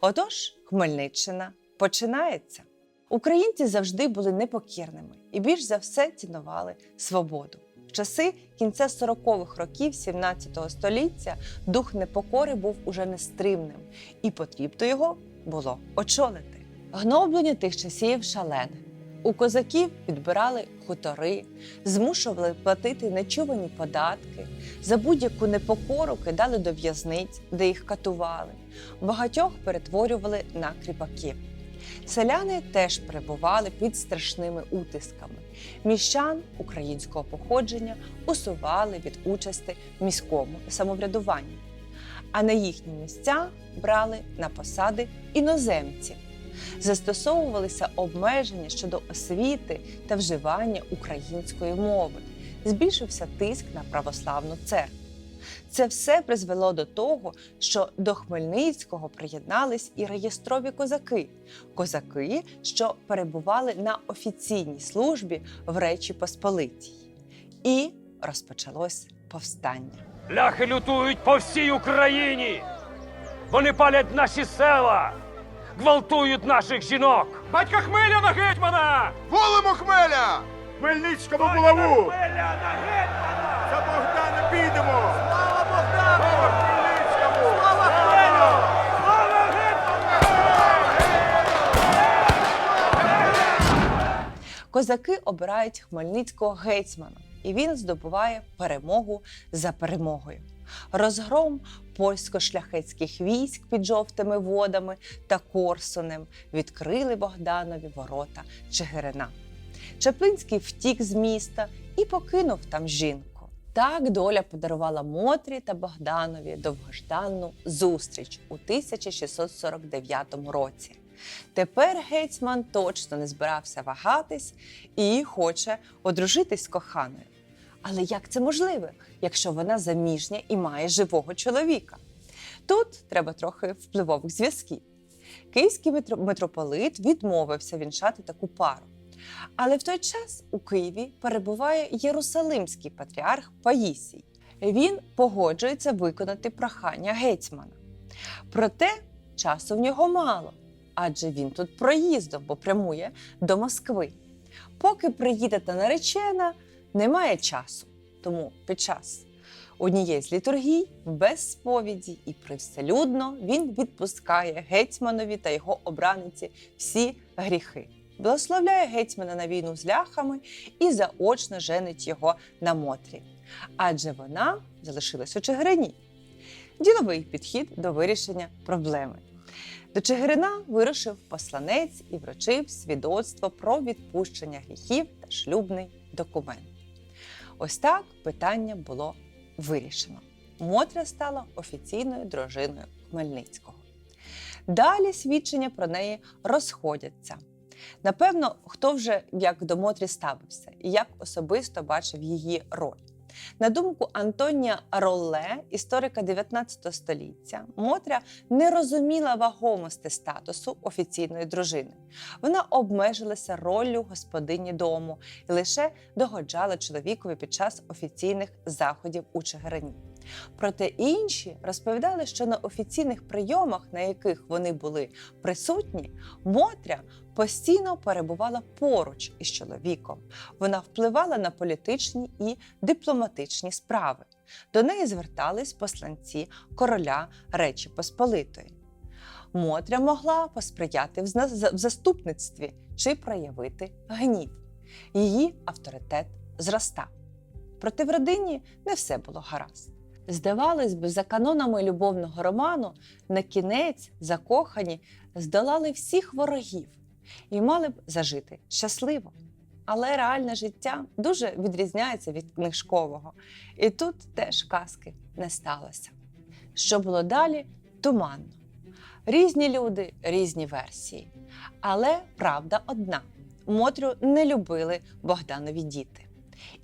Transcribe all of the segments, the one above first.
Отож, Хмельниччина починається. Українці завжди були непокірними і більш за все цінували свободу. В часи кінця 40-х років 17 століття дух непокори був уже нестримним, і потрібно його було очолити. Гноблення тих часів шалене. У козаків підбирали хутори, змушували платити нечувані податки, за будь-яку непокору кидали до в'язниць, де їх катували. Багатьох перетворювали на кріпаків. Селяни теж перебували під страшними утисками. Міщан українського походження усували від участі в міському самоврядуванні, а на їхні місця брали на посади іноземців. Застосовувалися обмеження щодо освіти та вживання української мови. Збільшився тиск на православну церкву. Це все призвело до того, що до Хмельницького приєднались і реєстрові козаки, козаки, що перебували на офіційній службі в Речі Посполитій. І розпочалось повстання. Ляхи лютують по всій Україні. Вони палять наші села, гвалтують наших жінок. Батька Хмеля на гетьмана! Волимо хмеля! Хмельницькому булаву! Хмеля на гетьмана! За Богдана підемо! Козаки обирають Хмельницького гетьмана, і він здобуває перемогу за перемогою. Розгром польсько-шляхетських військ під жовтими водами та Корсунем відкрили Богданові ворота Чигирина. Чаплинський втік з міста і покинув там жінку. Так доля подарувала Мотрі та Богданові довгожданну зустріч у 1649 році. Тепер гетьман точно не збирався вагатись і хоче одружитись з коханою. Але як це можливо, якщо вона заміжня і має живого чоловіка? Тут треба трохи впливових зв'язків. Київський митрополит відмовився вінчати таку пару. Але в той час у Києві перебуває Єрусалимський патріарх Паїсій. Він погоджується виконати прохання гетьмана. Проте часу в нього мало, адже він тут проїздом, бо прямує до Москви. Поки приїде та наречена, немає часу. Тому під час однієї з літургій, без сповіді і привселюдно він відпускає гетьманові та його обраниці всі гріхи. Благословляє гетьмана на війну з ляхами і заочно женить його на Мотрі. Адже вона залишилась у Чигирині. Діловий підхід до вирішення проблеми. До Чигирина вирушив посланець і вручив свідоцтво про відпущення гріхів та шлюбний документ. Ось так питання було вирішено. Мотря стала офіційною дружиною Хмельницького. Далі свідчення про неї розходяться. Напевно, хто вже як до Мотрі ставився і як особисто бачив її роль. На думку Антонія Ролле, історика 19 століття, Мотря не розуміла вагомості статусу офіційної дружини. Вона обмежилася роллю господині дому і лише догоджала чоловікові під час офіційних заходів у Чигирині. Проте інші розповідали, що на офіційних прийомах, на яких вони були присутні, Мотря постійно перебувала поруч із чоловіком. Вона впливала на політичні і дипломатичні справи. До неї звертались посланці короля Речі Посполитої. Мотря могла посприяти в заступництві чи проявити гнів. Її авторитет зростав. Проте в родині не все було гаразд. Здавалось би, за канонами любовного роману на кінець закохані здолали всіх ворогів і мали б зажити щасливо. Але реальне життя дуже відрізняється від книжкового, і тут теж казки не сталося. Що було далі, туманно. Різні люди, різні версії. Але правда одна: Мотрю не любили Богданові діти.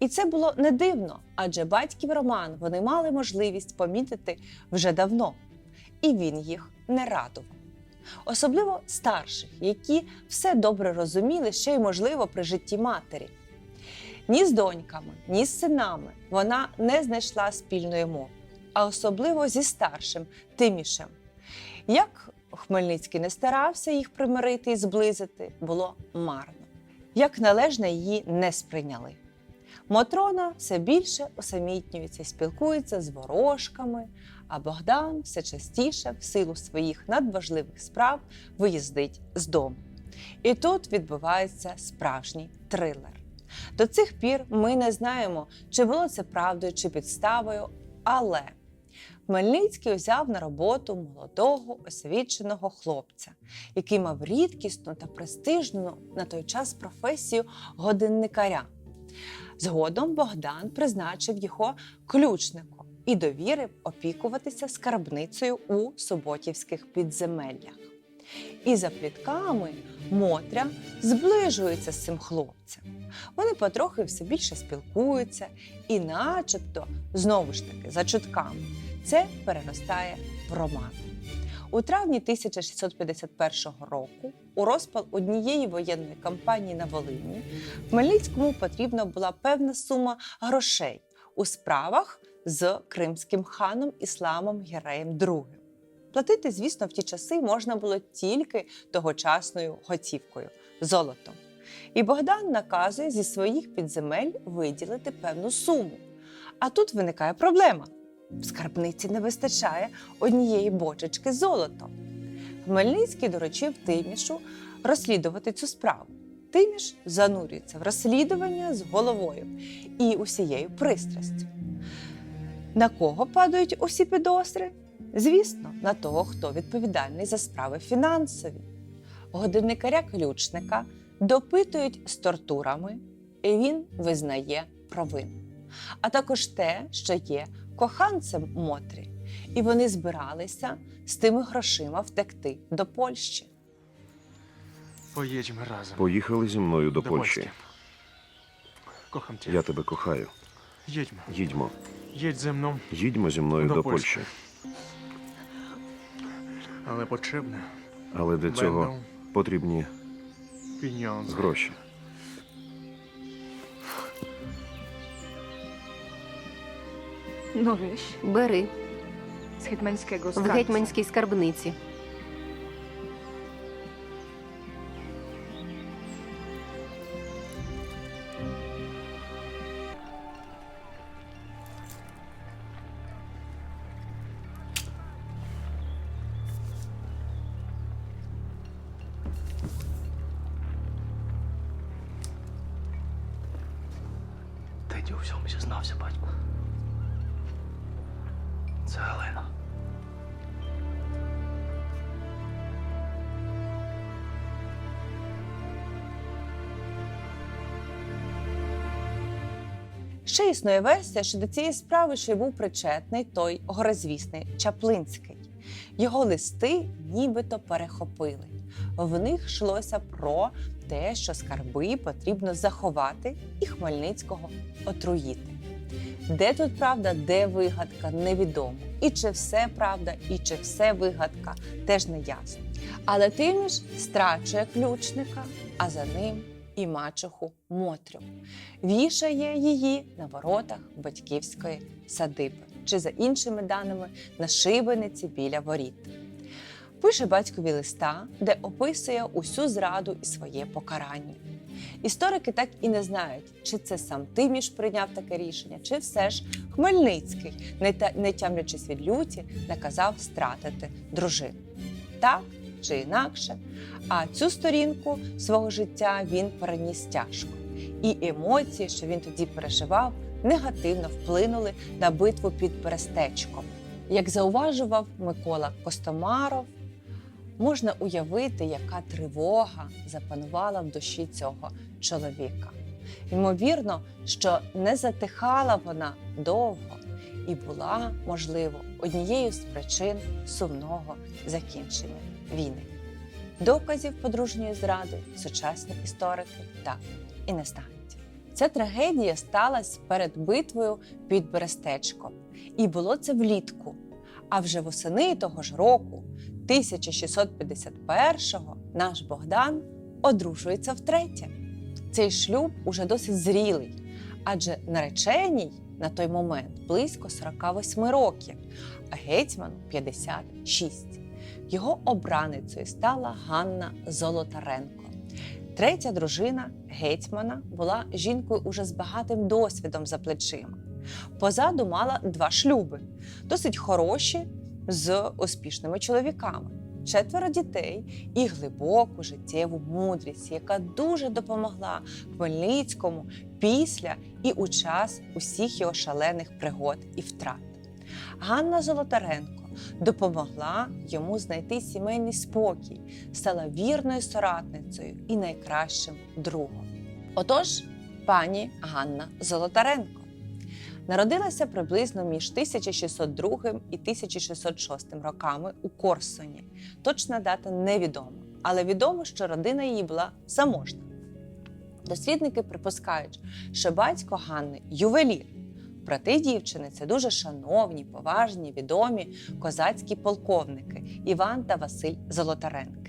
І це було не дивно, адже батьків роман вони мали можливість помітити вже давно, і він їх не радував. Особливо старших, які все добре розуміли, ще й можливо при житті матері. Ні з доньками, ні з синами вона не знайшла спільної мови, а особливо зі старшим Тимішем. Як Хмельницький не старався їх примирити і зблизити, було марно. Як належно її не сприйняли. Мотрона все більше усамітнюється спілкується з ворожками, а Богдан все частіше, в силу своїх надважливих справ, виїздить з дому. І тут відбувається справжній трилер. До цих пір ми не знаємо, чи було це правдою чи підставою, але Хмельницький взяв на роботу молодого освіченого хлопця, який мав рідкісну та престижну на той час професію годинникаря. Згодом Богдан призначив його ключником і довірив опікуватися скарбницею у суботівських підземеллях. І за плітками Мотря зближується з цим хлопцем. Вони потрохи все більше спілкуються, і, начебто, знову ж таки, за чутками, це переростає в роман. У травні 1651 року, у розпал однієї воєнної кампанії на Волині, Хмельницькому потрібна була певна сума грошей у справах з кримським ханом Ісламом Гіреєм II. Платити, звісно, в ті часи можна було тільки тогочасною готівкою золотом. І Богдан наказує зі своїх підземель виділити певну суму. А тут виникає проблема: в скарбниці не вистачає однієї бочечки з. Хмельницький доручив Тимішу розслідувати цю справу. Тиміш занурюється в розслідування з головою і усією пристрастю. На кого падають усі підозри? Звісно, на того, хто відповідальний за справи фінансові. Годинникаря-ключника допитують з тортурами, і він визнає провину. А також те, що є коханцем Мотрі, і вони збиралися з тими грошима втекти до Польщі. Поїдьмо разом. Поїхали зі мною до До Польщі. Польщі. Кохам. Я тебе кохаю. Їдьмо. Їдьмо. Їдь зі мною, Їдьмо зі мною До до, Польщі. Польщі. але потрібне. Але для цього потрібні гроші. No weź, Бери z hetmańskiego в skarbca. гетьманській скарбниці. Тоді у всьому зізнався батько. Це Галина. Ще існує версія, що до цієї справи ще й був причетний той горозвісний Чаплинський. Його листи нібито перехопили. В них йшлося про те, що скарби потрібно заховати і Хмельницького отруїти. Де тут правда, де вигадка, невідомо. І чи все правда, і чи все вигадка, теж не ясно. Але Тиміш страчує ключника, а за ним і мачеху Мотрю вішає її на воротах батьківської садиби, чи за іншими даними на шибениці біля воріт. Пише батькові листа, де описує усю зраду і своє покарання. Історики так і не знають, чи це сам Тиміш прийняв таке рішення, чи все ж Хмельницький, не, та, не тямлячись від люті, наказав стратити дружину. Так чи інакше, а цю сторінку свого життя він переніс тяжко. І емоції, що він тоді переживав, негативно вплинули на битву під Берестечком. Як зауважував Микола Костомаров, можна уявити, яка тривога запанувала в душі цього чоловіка. Ймовірно, що не затихала вона довго і була, можливо, однією з причин сумного закінчення війни. Доказів подружньої зради сучасні історики так і не знають. Ця трагедія сталася перед битвою під Берестечком, і було це влітку. А вже восени того ж року, 1651-го, наш Богдан одружується втретє. Цей шлюб уже досить зрілий, адже нареченій на той момент близько 48 років, а гетьману 56. Його обраницею стала Ганна Золотаренко. Третя дружина гетьмана була жінкою уже з багатим досвідом за плечима. Позаду мала два шлюби, досить хороші з успішними чоловіками, четверо дітей і глибоку життєву мудрість, яка дуже допомогла Хмельницькому після і у час усіх його шалених пригод і втрат. Ганна Золотаренко допомогла йому знайти сімейний спокій, стала вірною соратницею і найкращим другом. Отож, пані Ганна Золотаренко народилася приблизно між 1602 і 1606 роками у Корсуні. Точна дата невідома, але відомо, що родина її була заможна. Дослідники припускають, що батько Ганни ювелір. Брати дівчини це дуже шановні, поважні, відомі козацькі полковники Іван та Василь Золотаренки.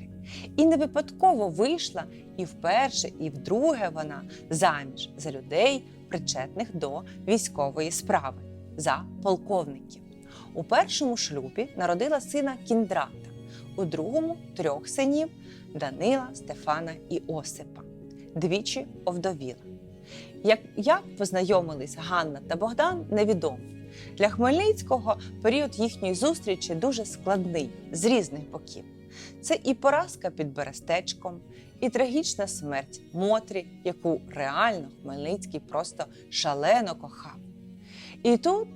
І не випадково вийшла і вперше, і вдруге вона заміж за людей, причетних до військової справи, за полковників. У першому шлюбі народила сина Кіндрата, у другому трьох синів Данила, Стефана і Осипа. Двічі овдовіла. Як, як познайомились Ганна та Богдан, невідомо. Для Хмельницького період їхньої зустрічі дуже складний з різних боків. Це і поразка під Берестечком, і трагічна смерть Мотрі, яку реально Хмельницький просто шалено кохав. І тут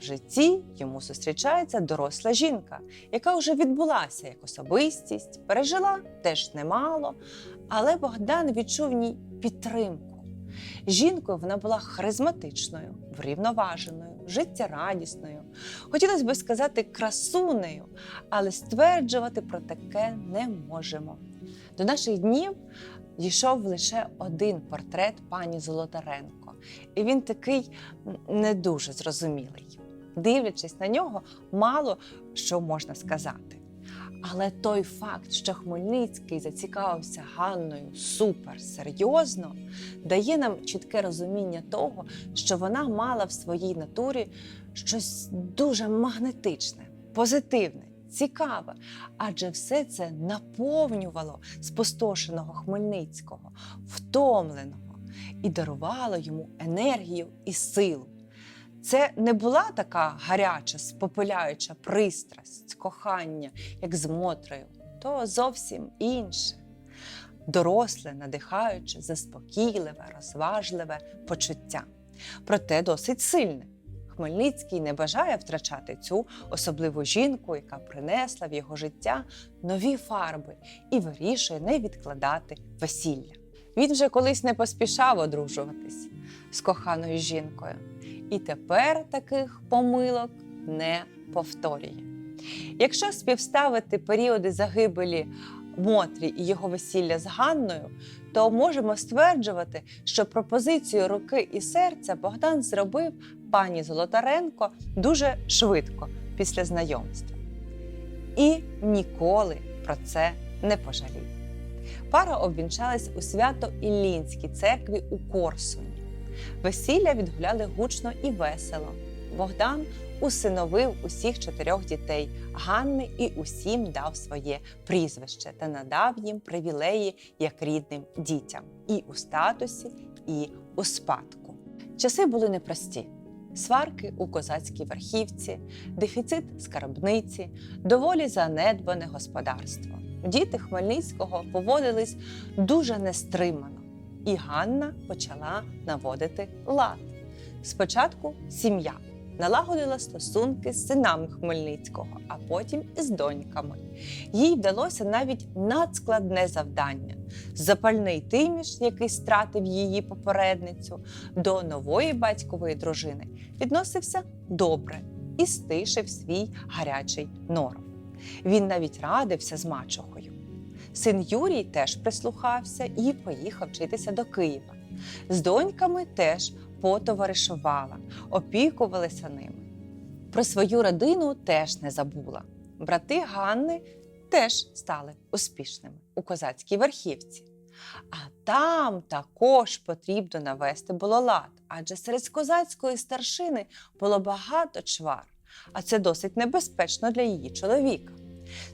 в житті йому зустрічається доросла жінка, яка вже відбулася як особистість, пережила теж немало, але Богдан відчув в ній підтримку. Жінкою вона була харизматичною, врівноваженою, життєрадісною. Хотілося би сказати красунею, але стверджувати про таке не можемо. До наших днів дійшов лише один портрет пані Золотаренко, і він такий не дуже зрозумілий. Дивлячись на нього, мало що можна сказати. Але той факт, що Хмельницький зацікавився Ганною супер серйозно, дає нам чітке розуміння того, що вона мала в своїй натурі щось дуже магнетичне, позитивне, цікаве, адже все це наповнювало спустошеного Хмельницького, втомленого і дарувало йому енергію і силу. Це не була така гаряча, спопиляюча пристрасть, кохання, як з Мотрею, то зовсім інше. Доросле, надихаюче, заспокійливе, розважливе почуття. Проте досить сильне. Хмельницький не бажає втрачати цю особливу жінку, яка принесла в його життя нові фарби і вирішує не відкладати весілля. Він вже колись не поспішав одружуватись з коханою жінкою і тепер таких помилок не повторює. Якщо співставити періоди загибелі Мотрі і його весілля з Ганною, то можемо стверджувати, що пропозицію руки і серця Богдан зробив пані Золотаренко дуже швидко після знайомства. І ніколи про це не пожалів. Пара обвінчалась у свято-Іллінській церкві у Корсуні. Весілля відгуляли гучно і весело. Богдан усиновив усіх чотирьох дітей Ганни і усім дав своє прізвище та надав їм привілеї як рідним дітям і у статусі, і у спадку. Часи були непрості. Сварки у козацькій верхівці, дефіцит скарбниці, доволі занедбане господарство. Діти Хмельницького поводились дуже нестримано, і Ганна почала наводити лад. Спочатку сім'я налагодила стосунки з синами Хмельницького, а потім із доньками. Їй вдалося навіть надскладне завдання запальний тиміш, який стратив її попередницю, до нової батькової дружини відносився добре і стишив свій гарячий норов. Він навіть радився з мачохою. Син Юрій теж прислухався і поїхав вчитися до Києва. З доньками теж потоваришувала, опікувалася ними. Про свою родину теж не забула. Брати Ганни теж стали успішними у козацькій верхівці. А там також потрібно навести було лад, адже серед козацької старшини було багато чвар, а це досить небезпечно для її чоловіка.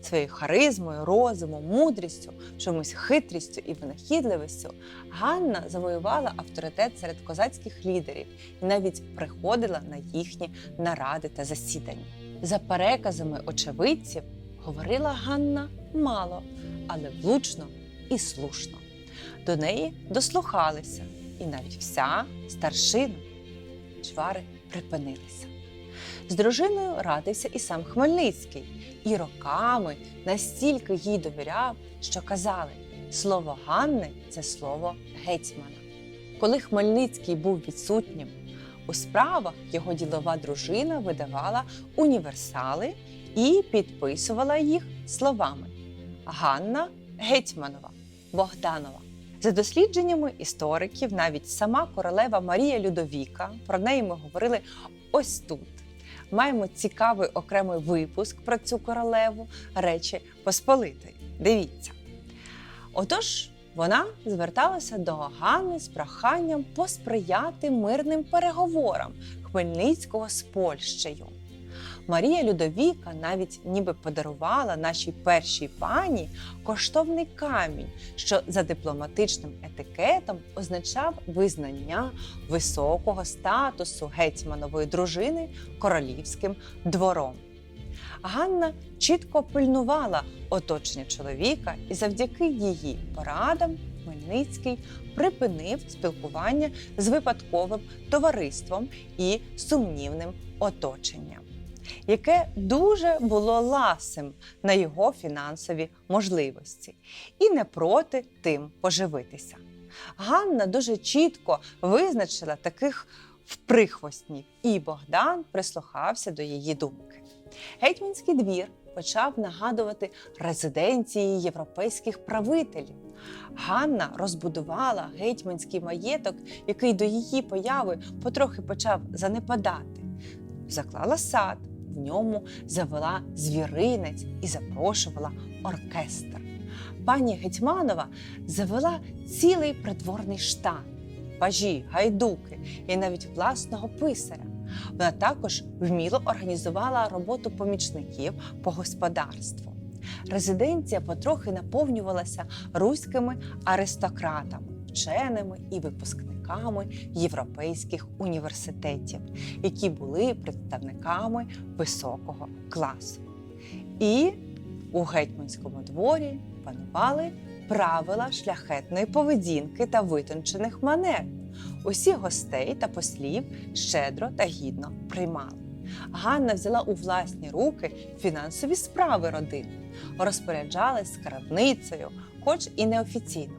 Своєю харизмою, розумом, мудрістю, чомусь хитрістю і винахідливістю Ганна завоювала авторитет серед козацьких лідерів і навіть приходила на їхні наради та засідання. За переказами очевидців говорила Ганна мало, але влучно і слушно. До неї дослухалися, і навіть вся старшина. Чвари припинилися. З дружиною радився і сам Хмельницький, і роками настільки їй довіряв, що казали: слово Ганни це слово гетьмана. Коли Хмельницький був відсутнім, у справах його ділова дружина видавала універсали і підписувала їх словами Ганна Гетьманова Богданова. За дослідженнями істориків, навіть сама королева Марія Людовіка, про неї ми говорили ось тут. Маємо цікавий окремий випуск про цю королеву Речі Посполитої. Дивіться. Отож, вона зверталася до Ганни з проханням посприяти мирним переговорам Хмельницького з Польщею. Марія Людовіка навіть ніби подарувала нашій першій пані коштовний камінь, що за дипломатичним етикетом означав визнання високого статусу гетьманової дружини королівським двором. Ганна чітко пильнувала оточення чоловіка, і завдяки її порадам Хмельницький припинив спілкування з випадковим товариством і сумнівним оточенням, яке дуже було ласим на його фінансові можливості, і не проти тим поживитися. Ганна дуже чітко визначила таких вприхвостнів, і Богдан прислухався до її думки. Гетьманський двір почав нагадувати резиденції європейських правителів. Ганна розбудувала гетьманський маєток, який до її появи потрохи почав занепадати. Заклала сад, ньому завела звіринець і запрошувала оркестр. Пані Гетьманова завела цілий придворний штат, пажі, гайдуки і навіть власного писаря. Вона також вміло організувала роботу помічників по господарству. Резиденція потрохи наповнювалася руськими аристократами, вченими і випускниками європейських університетів, які були представниками високого класу. І у гетьманському дворі панували правила шляхетної поведінки та витончених манер. Усі гостей та послів щедро та гідно приймали. Ганна взяла у власні руки фінансові справи родини, розпоряджалась скарбницею, хоч і неофіційно.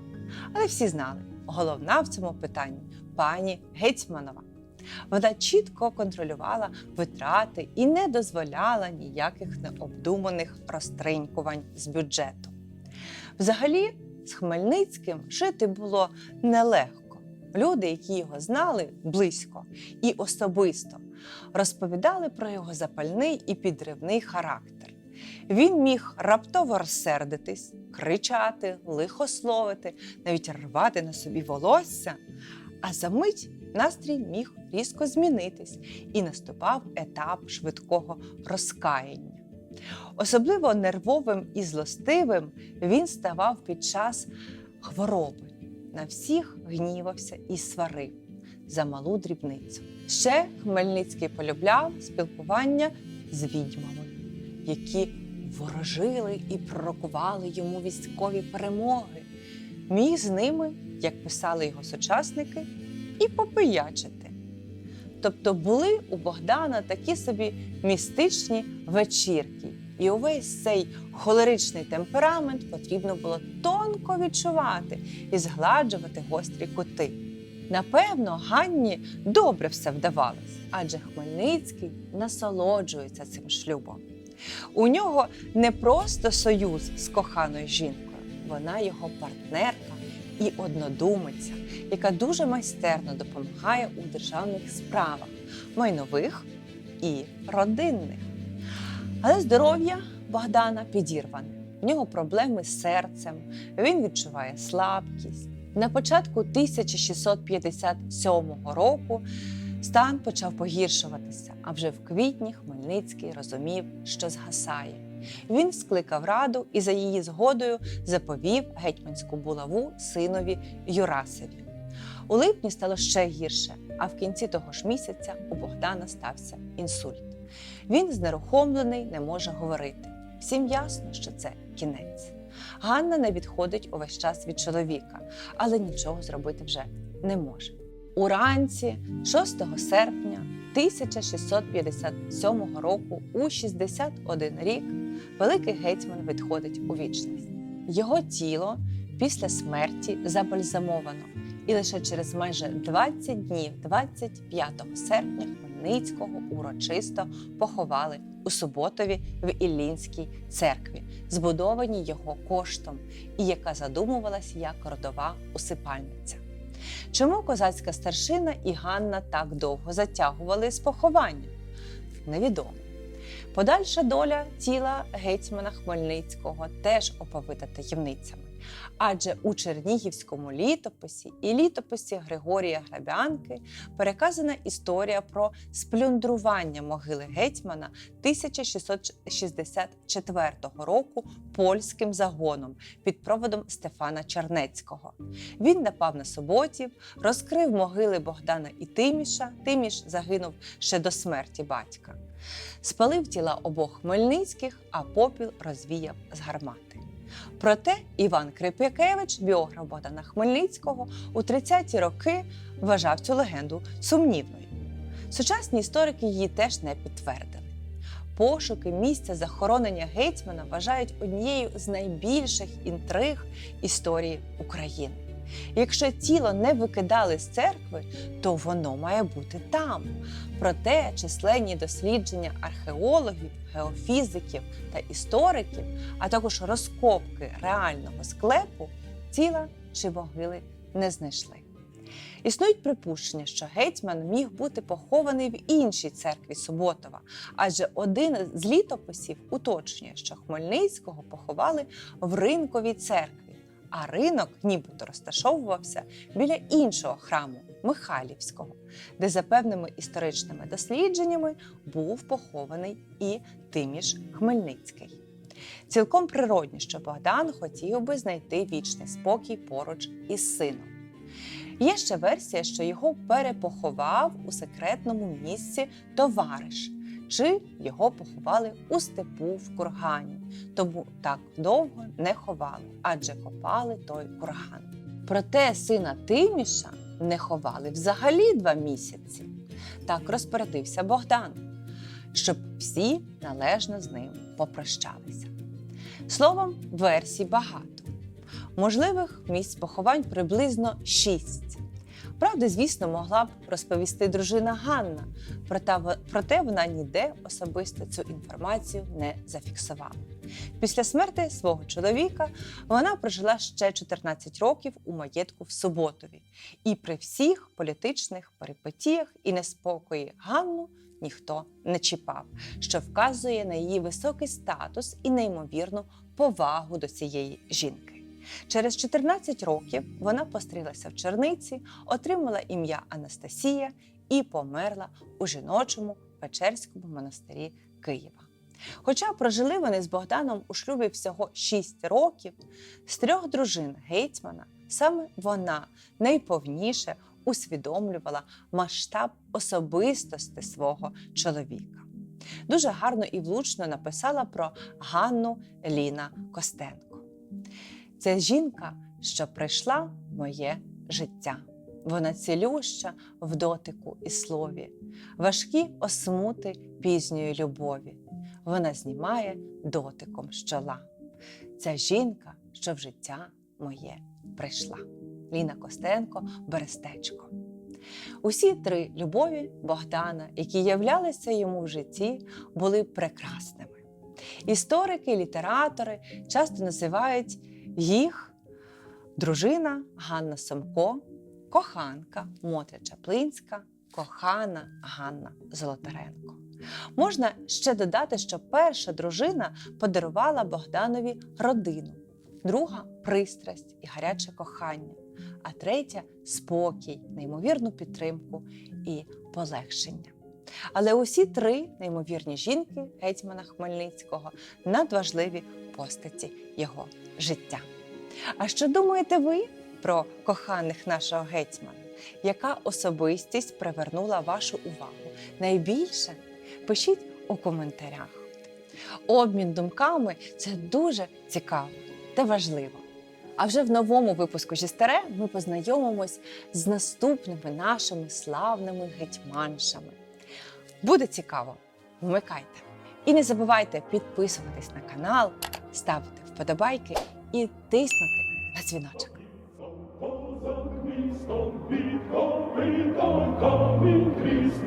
Але всі знали, головна в цьому питанні пані Гетьманова. Вона чітко контролювала витрати і не дозволяла ніяких необдуманих розтринькувань з бюджету. Взагалі, з Хмельницьким жити було нелегко. Люди, які його знали близько і особисто, розповідали про його запальний і підривний характер. Він міг раптово розсердитись, кричати, лихословити, навіть рвати на собі волосся, а за мить настрій міг різко змінитись і наступав етап швидкого розкаяння. Особливо нервовим і злостивим він ставав під час хвороби. На всіх гнівався і сварив за малу дрібницю. Ще Хмельницький полюбляв спілкування з відьмами, які ворожили і пророкували йому військові перемоги. Міг з ними, як писали його сучасники, і попиячити. Тобто були у Богдана такі собі містичні вечірки, і увесь цей холеричний темперамент потрібно було тонко відчувати і згладжувати гострі кути. Напевно, Ганні добре все вдавалось, адже Хмельницький насолоджується цим шлюбом. У нього не просто союз з коханою жінкою, вона його партнерка і однодумиця, яка дуже майстерно допомагає у державних справах, майнових і родинних. Але здоров'я Богдана підірване. В нього проблеми з серцем, він відчуває слабкість. На початку 1657 року стан почав погіршуватися, а вже в квітні Хмельницький розумів, що згасає. Він скликав раду і за її згодою заповів гетьманську булаву синові Юрасеві. У липні стало ще гірше, а в кінці того ж місяця у Богдана стався інсульт. Він знерухомлений, не може говорити. Всім ясно, що це кінець. Ганна не відходить увесь час від чоловіка, але нічого зробити вже не може. Уранці, 6 серпня 1657 року, у 61 рік, великий гетьман відходить у вічність. Його тіло після смерті забальзамовано, і лише через майже 20 днів, 25 серпня, Хмельницького урочисто поховали у Суботові в Іллінській церкві, збудованій його коштом, і яка задумувалась як родова усипальниця. Чому козацька старшина і Ганна так довго затягували з поховання? Невідомо. Подальша доля тіла гетьмана Хмельницького теж оповита таємницями. Адже у Чернігівському літописі і літописі Григорія Грабянки переказана історія про сплюндрування могили гетьмана 1664 року польським загоном під проводом Стефана Чернецького. Він напав на суботів, розкрив могили Богдана і Тиміша. Тиміш загинув ще до смерті батька. Спалив тіла обох Хмельницьких, а попіл розвіяв з гармати. Проте Іван Крип'якевич, біограф Богдана Хмельницького, у 30-ті роки вважав цю легенду сумнівною. Сучасні історики її теж не підтвердили. Пошуки місця захоронення гетьмана вважають однією з найбільших інтриг історії України. Якщо тіло не викидали з церкви, то воно має бути там. Проте численні дослідження археологів, геофізиків та істориків, а також розкопки реального склепу тіла чи могили не знайшли. Існують припущення, що гетьман міг бути похований в іншій церкві Суботова, адже один з літописів уточнює, що Хмельницького поховали в ринковій церкві, а ринок нібито розташовувався біля іншого храму Михайлівського, де за певними історичними дослідженнями був похований і Тиміш Хмельницький. Цілком природні, що Богдан хотів би знайти вічний спокій поруч із сином. Є ще версія, що його перепоховав у секретному місці товариш, чи його поховали у степу в кургані, тому так довго не ховали, адже копали той курган. Проте сина Тиміша не ховали взагалі два місяці. Так розпорядився Богдан, щоб всі належно з ним попрощалися. Словом, версій багато. Можливих місць поховань приблизно шість. Правда, звісно, могла б розповісти дружина Ганна, проте вона ніде особисто цю інформацію не зафіксувала. Після смерти свого чоловіка вона прожила ще 14 років у маєтку в Суботові, і при всіх політичних перипетіях і неспокої Ганну ніхто не чіпав, що вказує на її високий статус і неймовірну повагу до цієї жінки. Через 14 років вона пострілася в черниці, отримала ім'я Анастасія і померла у жіночому Печерському монастирі Києва. Хоча прожили вони з Богданом у шлюбі всього 6 років, з трьох дружин гетьмана саме вона найповніше усвідомлювала масштаб особистості свого чоловіка. Дуже гарно і влучно написала про Ганну Ліна Костенко. Це жінка, що прийшла в моє життя. Вона цілюща в дотику і слові, важкі осмути пізньої любові. Вона знімає дотиком з. Ця жінка, що в життя моє прийшла. Ліна Костенко, Берестечко. Усі три любові Богдана, які являлися йому в житті, були прекрасними. Історики, літератори часто називають їх дружина Ганна Сомко, коханка Мотря Чаплинська, кохана Ганна Золотаренко. Можна ще додати, що перша дружина подарувала Богданові родину, друга пристрасть і гаряче кохання, а третя спокій, неймовірну підтримку і полегшення. Але усі три неймовірні жінки гетьмана Хмельницького надважливі постаті його життя. А що думаєте ви про коханих нашого гетьмана? Яка особистість привернула вашу увагу? Найбільше пишіть у коментарях. Обмін думками це дуже цікаво та важливо. А вже в новому випуску Жістере ми познайомимось з наступними нашими славними гетьманшами. Буде цікаво, вмикайте. І не забувайте підписуватись на канал, ставити вподобайки і тиснути на дзвіночок. Крізь